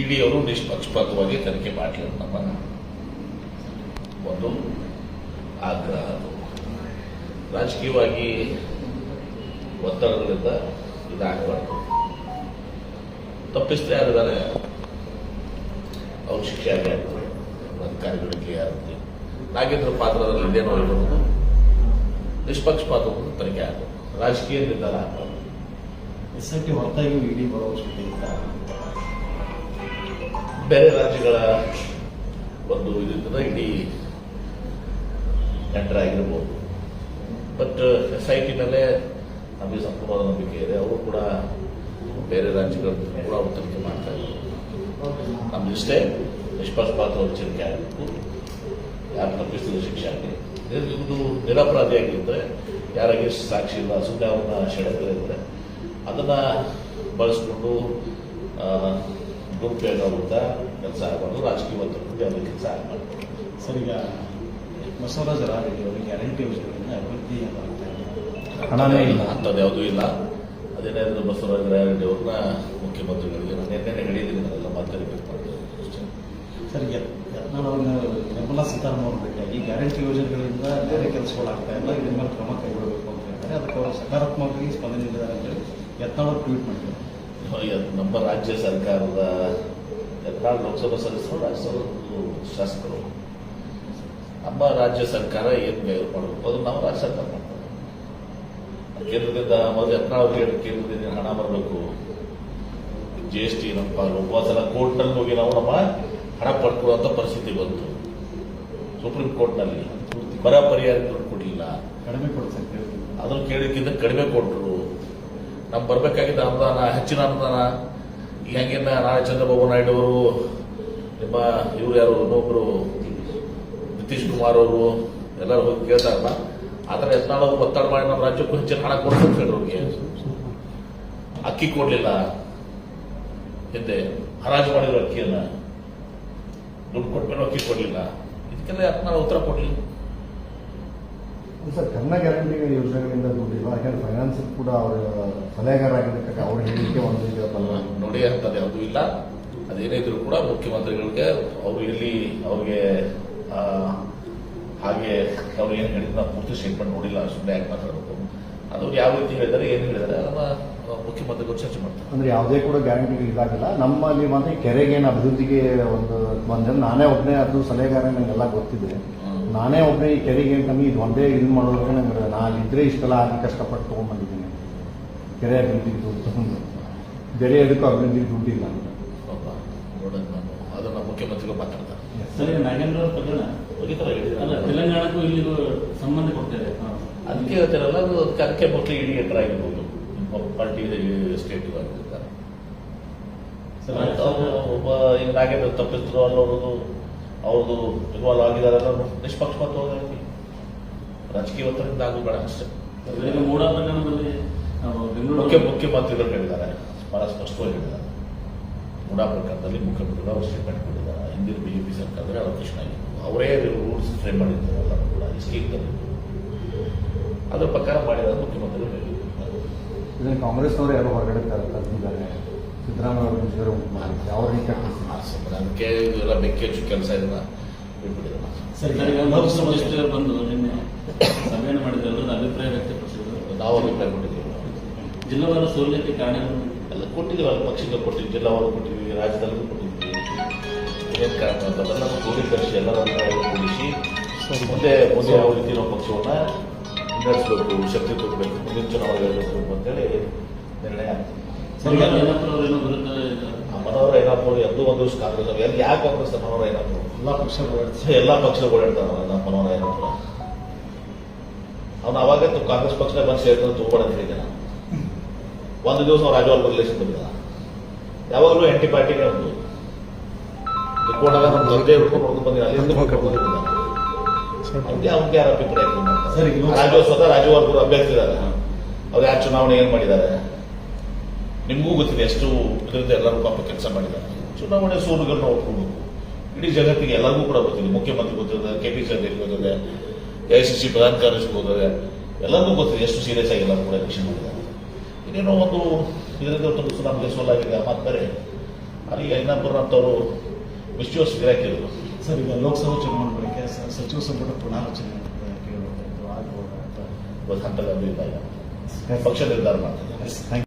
ಇಡಿ ಅವರು ನಿಷ್ಪಕ್ಷಪಾತವಾಗಿ ತನಿಖೆ ಮಾಡಲಿ ಅಂತ ನಮ್ಮ ಒಂದು ಆಗ್ರಹ ಅದು. ರಾಜಕೀಯವಾಗಿ ಒತ್ತಡಗಳಿಂದ ಇದಾಗಬಾರ್ದು ತಪ್ಪಿಸ್ತಾ ಯಾರಿದ್ದಾರೆ ಅವ್ರ ಶಿಕ್ಷೆ ಆಗೇ ಆಗ್ತದೆ. ಅಧಿಕಾರಿಗಳಿಗೆ ಯಾರಿಗೆ ನಾಗೇಂದ್ರ ಪಾತ್ರದಲ್ಲಿ ಇದೇನೋ ಇರೋದು ನಿಷ್ಪಕ್ಷಪಾತವನ್ನು ತನಿಖೆ ಆಗಬೇಕು. ರಾಜಕೀಯ ನಿರ್ಧಾರ ಆಗಬಾರ್ದು. ಎಸ್ ಐ ಟಿ ಹೊರತಾಗಿಯೂ ಇಡೀ ಬರೋ ಅವಶ್ಯಕತೆ ಇಲ್ಲ. ಬೇರೆ ರಾಜ್ಯಗಳ ಒಂದು ಇದರಿಂದ ಇಡೀ ಎಂಟರ್ ಆಗಿರ್ಬೋದು. ಬಟ್ ಎಸ್ ಐ ಟಿನಲ್ಲೇ ನಮಗೆ ಸಂಪೂರ್ಣವಾದ ನಂಬಿಕೆ ಇದೆ. ಅವರು ಕೂಡ ಬೇರೆ ರಾಜ್ಯಗಳ ಕೂಡ ಅವರು ತನಿಖೆ ಮಾಡ್ತಾ ಇದ್ದಾರೆ. ಇಷ್ಟೇ ಪಾತ್ರ ವಂಚನಿಕೆ ಆಗಬೇಕು ಯಾರು ತಪ್ಪಿಸಿದ್ರು ಶಿಕ್ಷೆ ಆಗಲಿ ಇದು ನಿರಪರಾಧಿಯಾಗಿದ್ದರೆ ಯಾರಿಗೆ ಸಾಕ್ಷಿ ಇಲ್ಲ ಸುಮ್ಮನೆ ಅವನ್ನ ಸೆಳೆಗಳಿದ್ರೆ ಅದನ್ನ ಬಳಸ್ಕೊಂಡು ದುರುಪಯೋಗ ಆಗುತ್ತಾ? ಕೆಲಸ ಆಗಬಾರ್ದು. ರಾಜಕೀಯ ಒತ್ತಡಕ್ಕೆ ಯಾವುದೇ ಕೆಲಸ ಆಗಬಾರ್ದು. ಸರ್ ಈಗ ಬಸವರಾಜ ರಾರೆಡ್ಡಿ ಅವರಿಗೆ ಗ್ಯಾರಂಟಿ ಯೋಜನೆಗಳಿಂದ ಅಭಿವೃದ್ಧಿ ಹಣವೇ ಇಲ್ಲ ಹಣನೇ ಇಲ್ಲ. ಅಂಥದ್ದು ಯಾವುದೂ ಇಲ್ಲ. ಅದೇನಾದ್ರು ಬಸವರಾಜ ರಾಯರೆಡ್ಡಿ ಅವ್ರನ್ನ ಮುಖ್ಯಮಂತ್ರಿಗಳಿಗೆ ನಾನು ನಿನ್ನೆ ಹೇಳಿದ್ದೀನಿ ಅದೆಲ್ಲ ಮಾತಾಡಬೇಕು ಸರ್ ಈಗ ಯತ್ನಾಳ್ ಅವ್ರನ್ನ ನಿರ್ಮಲಾ ಸೀತಾರಾಮನ್ ಅವರು ಭೇಟಿಯಾಗಿ ಗ್ಯಾರಂಟಿ ಯೋಜನೆಗಳಿಂದ ಬೇರೆ ಕೆಲಸಗಳಾಗ್ತಾ ಇಲ್ಲ ಇದ್ರ ಮೇಲೆ ಕ್ರಮ ಕೈಗೊಳ್ಳಬೇಕು ಅಂತ ಹೇಳ್ತಾರೆ. ಅದಕ್ಕೆ ಅವರು ಸಕಾರಾತ್ಮಕವಾಗಿ ಸ್ಪಂದನೆ ನೀಡಿದ್ದಾರೆ ಅಂತೇಳಿ ಯತ್ನಾಳ್ ಅವರು ಟ್ವೀಟ್ ಮಾಡಿದ್ದಾರೆ. ನಮ್ಮ ರಾಜ್ಯ ಸರ್ಕಾರದ ಎಲ್ಲ ಲೋಕಸಭಾ ಸದಸ್ಯರು ರಾಜ್ಯಸಭಾ ಶಾಸಕರು. ನಮ್ಮ ರಾಜ್ಯ ಸರ್ಕಾರ ಏನ್ ಬೇರೆ ಮಾಡಬೇಕು ಅದು ನಾವು ರಾಜ್ಯ ಸರ್ಕಾರ. ಮಾಡ್ತೇವೆ ಕೇಂದ್ರದಿಂದ ಮೊದಲು ಹೇಳಿ ಕೇಂದ್ರದಿಂದ ಹಣ ಬರಬೇಕು. ಜಿ ಎಸ್ ಟಿ ನಮ್ಮ ಒಬ್ಬ ಸಲ ಕೋರ್ಟ್ನಲ್ಲಿ ಹೋಗಿ ನಾವು ನಮ್ಮ ಹಣ ಪಡ್ಕೊಳ್ಳುವಂಥ ಪರಿಸ್ಥಿತಿ ಬಂತು. ಸುಪ್ರೀಂ ಕೋರ್ಟ್ನಲ್ಲಿ ಬರ ಪರಿಹಾರ ಕೊಡ್ಲಿಲ್ಲ. ಕಡಿಮೆ ಕೊಡ್ತಾರೆ ಅದನ್ನು ಕೇಳಿಕ್ಕಿಂತ ಕಡಿಮೆ ಕೊಟ್ಟರು ನಮ್ಗೆ ಬರಬೇಕಾಗಿದ್ದ ಅನುದಾನ, ಹೆಚ್ಚಿನ ಅನುದಾನ ಹಂಗಿನ ನಾಳೆ ಚಂದ್ರಬಾಬು ನಾಯ್ಡು ಅವರು, ನಿಮ್ಮ ಇವ್ರು ಯಾರು, ಇನ್ನೊಬ್ರು ನಿತೀಶ್ ಕುಮಾರ್ ಅವರು, ಎಲ್ಲರೂ ಹೋಗಿ ಕೇಳ್ತಾರಲ್ಲ, ಆ ಥರ ಯತ್ನಾಳ್ ಅವರು ಒತ್ತಡ ಮಾಡಿ ನಮ್ಮ ರಾಜ್ಯಕ್ಕೂ ಹೆಚ್ಚಿನ ಹಣ ಕೊಡ್ತಾರೆ ಅವ್ರಿಗೆ. ಅಕ್ಕಿ ಕೊಡ್ಲಿಲ್ಲ. ಹಿಂದೆ ಹರಾಜು ಮಾಡಿರೋ ಅಕ್ಕಿಯನ್ನ ದುಡ್ಡು ಕೊಟ್ಮೇಲೆ ಅಕ್ಕಿ ಕೊಡ್ಲಿಲ್ಲ. ಇದಕ್ಕೆಲ್ಲ ಯತ್ನಾಳ್ ಉತ್ತರ ಕೊಡ್ಲಿ ಸರ್ ಕನ್ನ ಗ್ಯಾರಂಟಿ ಯೋಜನೆಗಳಿಂದ ದುಡ್ಡಿಲ್ಲ ಯಾಕಂದ್ರೆ ಫೈನಾನ್ಸ್ ಕೂಡ ಅವರ ಸಲಹೆಗಾರ ಆಗಿದ್ದಕ್ಕೆ ಅವ್ರ ಹೇಳಿಕೆ ಒಂದು ನೋಡಿ ಅಂತದ್ದು ಯಾವುದೂ ಇಲ್ಲ. ಅದೇನೇ ಇದ್ರೂ ಕೂಡ ಮುಖ್ಯಮಂತ್ರಿಗಳಿಗೆ ಅವರು ಇಲ್ಲಿ ಅವ್ರಿಗೆ ಹಾಗೆ ಅವ್ರು ಏನು ಹೇಳಿದ್ರು ನಾವು ಪೂರ್ತಿ ಸ್ಟೇಟ್ಮೆಂಟ್ ನೋಡಿಲ್ಲ ಸುಮ್ಮನೆ ಯಾಕೆ ಮಾತಾಡಬೇಕು? ಅದು ಯಾವ ರೀತಿ ಹೇಳಿದ್ದಾರೆ ಏನು ಹೇಳಿದ್ದಾರೆ ನಮ್ಮ ಮುಖ್ಯಮಂತ್ರಿಗಳು ಚರ್ಚೆ ಮಾಡ್ತಾರೆ. ಅಂದ್ರೆ ಯಾವುದೇ ಕೂಡ ಗ್ಯಾರಂಟಿ ಇದಾಗಿಲ್ಲ. ನಮ್ಮಲ್ಲಿ ಮಾತ್ರ ಕೆರೆಗೆ ಏನು ಅಭಿವೃದ್ಧಿಗೆ ಒಂದು ಬಂದ್ರೆ ನಾನೇ ಒಬ್ಬನೇ ಅದು ಸಲಹೆಗಾರ ನನಗೆಲ್ಲ ಗೊತ್ತಿದೆ. ನಾನೇ ಒಬ್ಬನೇ ಈ ಕೆರೆಗೆ ಕಮ್ಮಿ ಇದು ಒಂದೇ ಇದು ಮಾಡೋದಕ್ಕೆ ನಂಗೆ ನಾನು ಇದ್ರೆ ಇಷ್ಟೆಲ್ಲ ಆಗಿ ಕಷ್ಟಪಟ್ಟು ತೊಗೊಂಡ್ಬಂದಿದ್ದೀನಿ. ಕೆರೆ ಅಭಿವೃದ್ಧಿಗೆ ದುಡ್ಡು ತಗೊಂಡು. ಬೇರೆ ಅದಕ್ಕೂ ಅಭಿವೃದ್ಧಿಗೆ ದುಡ್ಡಿಲ್ಲ. ಅಂತ ಅದನ್ನ ಮುಖ್ಯಮಂತ್ರಿಗಳು ಮಾತಾಡ್ತಾರೆ. ಸರಿ ನಾಗೇಂದ್ರ ಅವ್ರ ಪ್ರಕರಣ. ಮುಗಿತಾರೆ ಅಲ್ಲ ತೆಲಂಗಾಣಕ್ಕೂ ಇಲ್ಲಿಗೂ ಸಂಬಂಧ ಕೊಡ್ತಾರೆ. ಅದಕ್ಕೆ ಹೇಳ್ತಾರಲ್ಲ ಅದು ಅದಕ್ಕೆ ಮಕ್ಕಳು ಇಡಿ ಆಗಿರ್ಬೋದು. ಪಾರ್ಟಿ ಸ್ಟೇಟ್ ಆಗಿರ್ತಾರೆ. ಒಬ್ಬ ಈಗ ನಾಗೇಂದ್ರ ತಪ್ಪಿದ್ರು ಅನ್ನೋದು ಅವ್ರದ್ದು ಇನ್ವಾಲ್ವ್ ಆಗಿದ್ದಾರೆ ನಿಷ್ಪಕ್ಷಪಾತವಾಗಿ ರಾಜಕೀಯ ಒತ್ತಡದಿಂದ ಆಗೋದು ಬೇಡ ಅಷ್ಟೇ. ಮುಖ್ಯ ಮುಖ್ಯಮಂತ್ರಿಗಳು ಹೇಳಿದ್ದಾರೆ. ಬಹಳ ಸ್ಪಷ್ಟವಾಗಿ ಹೇಳಿದ್ದಾರೆ. ಮೂಡಾ ಪ್ರಕರಣದಲ್ಲಿ ಮುಖ್ಯಮಂತ್ರಿಗಳು ಅವರು ಸ್ಟೇಟ್ಮೆಂಟ್ ಕೊಟ್ಟಿದ್ದಾರೆ ಹಿಂದಿನ ಬಿಜೆಪಿ ಸರ್ಕಾರದಲ್ಲಿ ಅವರು ಕೃಷ್ಣ ಆಗಿತ್ತು. ಅವರೇ ರೂಲ್ಸ್ ಫ್ರೇಮ್ ಮಾಡಿದ್ದಾರೆ. ಎಲ್ಲ ಕೂಡ ಈ ಸ್ಕೀಮ್ ತಂದಿದ್ದು ಅದ್ರ ಪ್ರಕಾರ ಮಾಡಿದ್ದಾರೆ ಮುಖ್ಯಮಂತ್ರಿಗಳು ಹೇಳಿದ್ದಾರೆ. ಇದನ್ನು ಕಾಂಗ್ರೆಸ್ನವರು ಯಾರು ಹೊರಗಡೆ ತರ- ತರ್ತಿದ್ದಾರೆ ಸಿದ್ದರಾಮಯ್ಯ ಅವರು ಮುಜುಗರ ಉಂಟು ಮಾಡಿದ್ದಾರೆ ಅವ್ರ ರೀತಿ ಅದಕ್ಕೆ ಇದೆಲ್ಲ ಬೆಂಕಿ ಹಚ್ಚು ಕೆಲಸ ಇಲ್ಲ. ಬಿಟ್ಬಿಟ್ಟಿದ್ದಾರೆ ಸರ್ ಬಂದು ನಿನ್ನೆ ಸಭೆಯನ್ನು ಮಾಡಿದ್ರು ಎಲ್ಲರೂ ಅಭಿಪ್ರಾಯ ವ್ಯಕ್ತಪಡಿಸಿದ್ರು. ನಾವು ಅಭಿಪ್ರಾಯ ಕೊಟ್ಟಿದ್ದೀವಿ. ಜಿಲ್ಲಾವಾರ ಸೋಲಿಕ್ಕೆ ಕಾರಣ ಎಲ್ಲ ಕೊಟ್ಟಿದ್ದೀವಿ ಅಲ್ಲಿ ಪಕ್ಷಕ್ಕೆ ಜಿಲ್ಲಾವಾರು ಕೊಟ್ಟಿದ್ವಿ ರಾಜ್ಯದಲ್ಲೂ ಕೊಟ್ಟಿದ್ದೀವಿ. ಏನ್ ಕಾರಣ ಅಂತಂದ್ರೆ ನಾವು ಕ್ರೋಢೀಕರಿಸಿ ಎಲ್ಲರ ಅಭಿಪ್ರಾಯ ಕೂಡಿಸಿ ಮುಂದೆ ಮುಂದೆ ಯಾವ ರೀತಿ ನಾವು ಪಕ್ಷವನ್ನ ಮುನ್ನಡೆಸಬೇಕು ಶಕ್ತಿ ಕೊಡಬೇಕು ಮುಂದಿನ ಚುನಾವಣೆ ಅಂತೇಳಿ ನಿರ್ಣಯ ಆಗ್ತದೆ. ಒಂದು ದಿವಸ ಕಾಂಗ್ರೆಸ್ ಅವ್ರು ಎಲ್ಲಿ ಯಾಕೆ ಕಾಂಗ್ರೆಸ್ ಮನೋಹರ ಏನಪ್ಪ ಎಲ್ಲ ಪಕ್ಷಗಳು ಎಲ್ಲ ಪಕ್ಷಗಳು ಓಡಾಡ್ತಾವ ನಮ್ಮ ಮನೋಹರ ಏನಪ್ಪ ಅವನು ಅವಾಗ ತು- ಕಾಂಗ್ರೆಸ್ ಪಕ್ಷ ಬಂದು ಸೇರ್ಕೊಂಡು ತಗೋಬೇಡ ಅಂತ ಹೇಳಿದ್ದೆ ನಾನು ಒಂದು ದಿವಸ ಅವ್ರು ರಾಜವರ್ಗ ರಿಲೇಷನ್ ಬಂದಿದ್ದ ಯಾವಾಗಲೂ ಎಂಟಿ ಪಾರ್ಟಿಗೆ ಒಂದು. ನಮ್ಮ ತಂದೆ ಬಂದಿಲ್ಲ ಅಲ್ಲಿಂದ ಅವ್ನಿಗೆ ಅವ್ನಿಗೆ ಯಾರು ಅಭಿಪ್ರಾಯ ರಾಜು ಸ್ವತಃ ರಾಜವರ್ಗರು ಅಭ್ಯರ್ಥಿ ಇದ್ದಾರೆ ಅವ್ರು ಯಾರು ಚುನಾವಣೆ ಏನ್ ಮಾಡಿದ್ದಾರೆ? ನಿಮಗೂ ಗೊತ್ತಿದೆ ಎಷ್ಟು ಇದರಿಂದ ಎಲ್ಲರೂ ಪಾಪ ಕೆಲಸ ಮಾಡಿದ್ದಾರೆ. ಚುನಾವಣೆ ಸೋಲುಗಳನ್ನ ಒಪ್ಕೊಳ್ಬೇಕು ಇಡೀ ಜಗತ್ತಿಗೆ ಎಲ್ಲರಿಗೂ ಕೂಡ ಗೊತ್ತಿದೆ. ಮುಖ್ಯಮಂತ್ರಿ ಗೊತ್ತಿದೆ ಕೆ ಪಿ ಸಿ ಅಧ್ಯಕ್ಷ ಗೊತ್ತಿದೆ ಎ ಸಿ ಸಿ ಪ್ರಧಾನ ಕಾರ್ಯದರ್ಶಿ ಗೊತ್ತಿದೆ. ಎಲ್ಲರಿಗೂ ಗೊತ್ತಿದೆ ಎಷ್ಟು ಸೀರಿಯಸ್ ಆಗಿ ಎಲ್ಲರೂ ಕೂಡ ಎಲೆಕ್ಷನ್ ಮಾಡಿದ್ದಾರೆ. ಇನ್ನೇನೋ ಒಂದು ಇದರಿಂದ ಒಂದು ನಮಗೆ ಸೋಲಾಗಿದೆ. ಮಾತು ಬೇರೆ. ಅಲ್ಲಿ ಅಂತವರು ವಿಶ್ವಾಸ ಗಿರಾಕಿದ್ರು ಸರ್ ಈಗ ಲೋಕಸಭಾ ಚುನಾವಣೆ ಬಳಿಕ ಸಚಿವ ಸಂಪುಟ ಪುನಾರಚನೆ ಅಂತ ಕೇಳಬಹುದು ಆಗ್ಬೋದಾ ಅಂತ. ಈಗ. ಪಕ್ಷ ನಿರ್ಧಾರ ಥ್ಯಾಂಕ್